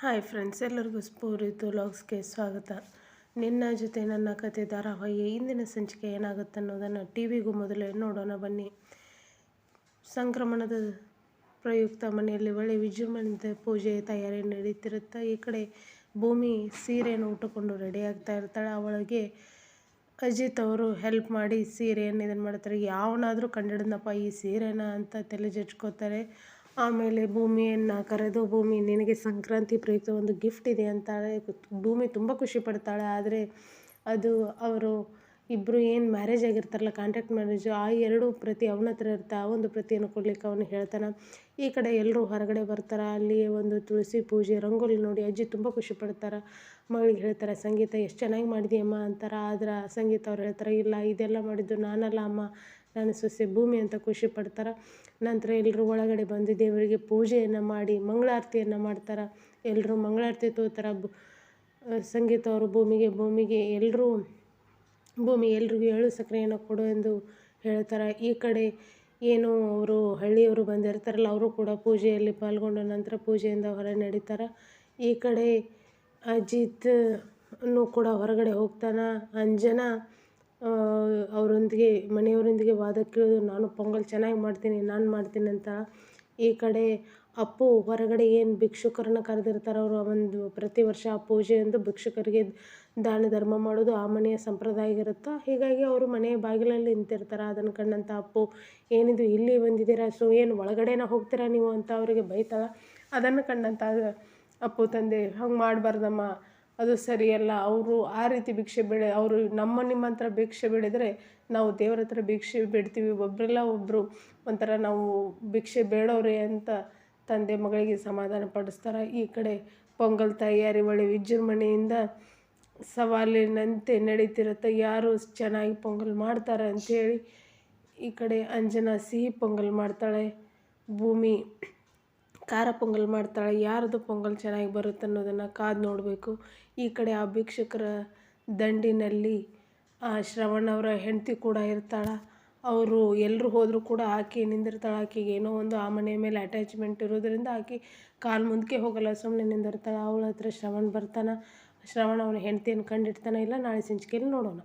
Hi friends, ಎಲ್ಲರಿಗೂ ಸ್ಫೂರಿತು ಲಾಗ್ಸ್ಗೆ ಸ್ವಾಗತ. ನಿನ್ನ ಜೊತೆ ನನ್ನ ಕತೆ ಧಾರಾವಾಹಿ ಇಂದಿನ ಸಂಚಿಕೆ ಏನಾಗುತ್ತೆ ಅನ್ನೋದನ್ನು ಟಿ ವಿಗೂ ಮೊದಲೇ ನೋಡೋಣ ಬನ್ನಿ. ಸಂಕ್ರಮಣದ ಪ್ರಯುಕ್ತ ಮನೆಯಲ್ಲಿ ಒಳ್ಳೆ ವಿಜೃಂಭಣೆಯಿಂದ ಪೂಜೆ ತಯಾರಿ ನಡೀತಿರುತ್ತೆ. ಈ ಕಡೆ ಭೂಮಿ ಸೀರೆಯನ್ನು ಉಟ್ಟುಕೊಂಡು ರೆಡಿ ಆಗ್ತಾ ಇರ್ತಾಳೆ. ಅವಳಿಗೆ ಅಜಿತ್ ಅವರು ಹೆಲ್ಪ್ ಮಾಡಿ ಸೀರೆಯನ್ನು ಇದನ್ನು ಮಾಡ್ತಾರೆ. ಯಾವನಾದರೂ ಕಂಡಿಡಿದ್ನಪ್ಪ ಈ ಸೀರೆನ ಅಂತ ತಲೆ ಜಜ್ಕೋತಾರೆ ಆಮೇಲೆ ಭೂಮಿಯನ್ನು ಕರೆದು, ಭೂಮಿ ನಿನಗೆ ಸಂಕ್ರಾಂತಿ ಪ್ರಯುಕ್ತ ಒಂದು ಗಿಫ್ಟ್ ಇದೆ ಅಂತಾಳೆ. ಭೂಮಿ ತುಂಬ ಖುಷಿ ಪಡ್ತಾಳೆ. ಆದರೆ ಅದು ಅವರು ಇಬ್ಬರು ಏನು ಮ್ಯಾರೇಜ್ ಆಗಿರ್ತಾರಲ್ಲ ಕಾಂಟ್ಯಾಕ್ಟ್ ಮ್ಯಾರೇಜು ಆ ಎರಡು ಪ್ರತಿ ಅವನ ಹತ್ರ ಇರುತ್ತೆ ಆ ಒಂದು ಪ್ರತಿಯನ್ನು ಕೊಡ್ಲಿಕ್ಕೆ ಅವನು ಹೇಳ್ತಾನೆ. ಈ ಕಡೆ ಎಲ್ಲರೂ ಹೊರಗಡೆ ಬರ್ತಾರೆ. ಅಲ್ಲಿ ಒಂದು ತುಳಸಿ ಪೂಜೆ, ರಂಗೋಲಿ ನೋಡಿ ಅಜ್ಜಿ ತುಂಬ ಖುಷಿ ಪಡ್ತಾರೆ. ಮಗಳಿಗೆ ಹೇಳ್ತಾರೆ, ಸಂಗೀತ ಎಷ್ಟು ಚೆನ್ನಾಗಿ ಮಾಡಿದೆಯಮ್ಮ ಅಂತಾರೆ. ಆದ್ರೆ ಸಂಗೀತ ಅವ್ರು ಹೇಳ್ತಾರೆ, ಇಲ್ಲ, ಇದೆಲ್ಲ ಮಾಡಿದ್ದು ನಾನಲ್ಲ ಅಮ್ಮ. ನನ್ನ ಸೊಸೆ ಭೂಮಿ ಅಂತ ಖುಷಿ ಪಡ್ತಾರೆ. ನಂತರ ಎಲ್ಲರೂ ಒಳಗಡೆ ಬಂದು ದೇವರಿಗೆ ಪೂಜೆಯನ್ನು ಮಾಡಿ, ಮಂಗಳಾರತಿಯನ್ನು ಮಾಡ್ತಾರೆ. ಎಲ್ಲರೂ ಮಂಗಳಾರತಿ ತೋತಾರೆ. ಸಂಗೀತ ಅವರು ಭೂಮಿಗೆ ಭೂಮಿಗೆ ಎಲ್ಲರೂ ಭೂಮಿ ಎಲ್ರಿಗೂ ಏಳು ಸಕ್ಕರೆಯನ್ನು ಕೊಡು ಎಂದು ಹೇಳ್ತಾರೆ. ಈ ಕಡೆ ಏನು ಅವರು ಹಳ್ಳಿಯವರು ಬಂದಿರ್ತಾರಲ್ಲ, ಅವರು ಕೂಡ ಪೂಜೆಯಲ್ಲಿ ಪಾಲ್ಗೊಂಡ ನಂತರ ಪೂಜೆಯಿಂದ ಹೊರ ನಡೀತಾರೆ. ಈ ಕಡೆ ಅಜಿತ್ ಕೂಡ ಹೊರಗಡೆ ಹೋಗ್ತಾನೆ. ಅಂಜನಾ ಅವರೊಂದಿಗೆ, ಮನೆಯವರೊಂದಿಗೆ ವಾದಕ್ಕಿಳಿದು ನಾನು ಪೊಂಗಲ್ ಚೆನ್ನಾಗಿ ಮಾಡ್ತೀನಿ, ನಾನು ಮಾಡ್ತೀನಿ ಅಂತ ಈ ಕಡೆ ಅಪ್ಪು, ಹೊರಗಡೆ ಏನು ಭಿಕ್ಷುಕರನ್ನ ಕರೆದಿರ್ತಾರೆ ಅವರು ಒಂದು ಪ್ರತಿ ವರ್ಷ ಆ ಪೂಜೆಯಂದು ಭಿಕ್ಷುಕರಿಗೆ ದಾನ ಧರ್ಮ ಮಾಡೋದು ಆ ಮನೆಯ ಸಂಪ್ರದಾಯ ಇರುತ್ತೆ? ಹೀಗಾಗಿ ಅವರು ಮನೆಯ ಬಾಗಿಲಲ್ಲಿ ನಿಂತಿರ್ತಾರೆ? ಅದನ್ನು ಕಂಡಂಥ ಅಪ್ಪು, ಏನಿದು, ಇಲ್ಲಿ ಬಂದಿದ್ದೀರಾ? ಸೊ, ಏನು ಒಳಗಡೆನ ಹೋಗ್ತೀರಾ ನೀವು? ಅಂತ ಅವರಿಗೆ ಬೈತಾಳೆ. ಅದನ್ನು ಕಂಡಂಥ ಅಪ್ಪು ತಂದೆ, ಹಂಗೆ ಮಾಡಬಾರ್ದಮ್ಮ. ಅದು ಸರಿಯಲ್ಲ ಅವರು ಆ ರೀತಿ ಭಿಕ್ಷೆ ಬೆಳೆ ಅವರು ನಮ್ಮ ನಿಮ್ಮ ಹತ್ರ ಭಿಕ್ಷೆ ಬೆಳೆದರೆ ನಾವು ದೇವರ ಹತ್ರ ಭಿಕ್ಷೆ ಬಿಡ್ತೀವಿ. ಒಬ್ಬರೆಲ್ಲ ಒಬ್ಬರು ಒಂಥರ ನಾವು ಭಿಕ್ಷೆ ಬೇಡೋರೆ ಅಂತ ತಂದೆ ಮಗಳಿಗೆ ಸಮಾಧಾನ ಪಡಿಸ್ತಾರೆ. ಈ ಕಡೆ ಪೊಂಗಲ್ ತಯಾರಿ ಒಳ್ಳೆ ವಿಜೃಂಭಣೆಯಿಂದ ಸವಾಲಿನಂತೆ ನಡೀತಿರುತ್ತೆ. ಯಾರು ಚೆನ್ನಾಗಿ ಪೊಂಗಲ್ ಮಾಡ್ತಾರೆ ಅಂಥೇಳಿ ಈ ಕಡೆ ಅಂಜನಾ ಸಿಹಿ ಪೊಂಗಲ್ ಮಾಡ್ತಾಳೆ. ಭೂಮಿ ಖಾರ ಪೊಂಗಲ್ ಮಾಡ್ತಾಳೆ, ಯಾರದು ಪೊಂಗಲ್ ಚೆನ್ನಾಗಿ ಬರುತ್ತೆ ಅನ್ನೋದನ್ನು ಕಾದು ನೋಡಬೇಕು. ಈ ಕಡೆ ಆ ಭಿಕ್ಷುಕರ ದಂಡಿನಲ್ಲಿ, ಆ ಶ್ರವಣ್ ಅವರ ಹೆಂಡತಿ ಕೂಡ ಇರ್ತಾಳೆ. ಅವರು ಎಲ್ಲರೂ ಹೋದರೂ ಕೂಡ ಆಕೆ ನಿಂದಿರ್ತಾಳೆ. ಆಕೆಗೆ ಏನೋ ಒಂದು ಆ ಮನೆ ಮೇಲೆ ಅಟ್ಯಾಚ್ಮೆಂಟ್ ಇರೋದರಿಂದ ಆಕೆ ಕಾಲು ಮುಂದಕ್ಕೆ ಹೋಗಲ್ಲ ಸುಮ್ಮನೆ ನಿಂದಿರ್ತಾಳೆ. ಅವಳ ಹತ್ರ ಶ್ರವಣ್ ಬರ್ತಾನೆ. ಶ್ರವಣ ಅವನ ಹೆಂಡತಿಯನ್ನು ಕಂಡಿಡ್ತಾನೆ? ಇಲ್ಲ, ನಾಳೆ ಸಂಚಿಕೆಯಲ್ಲಿ ನೋಡೋಣ.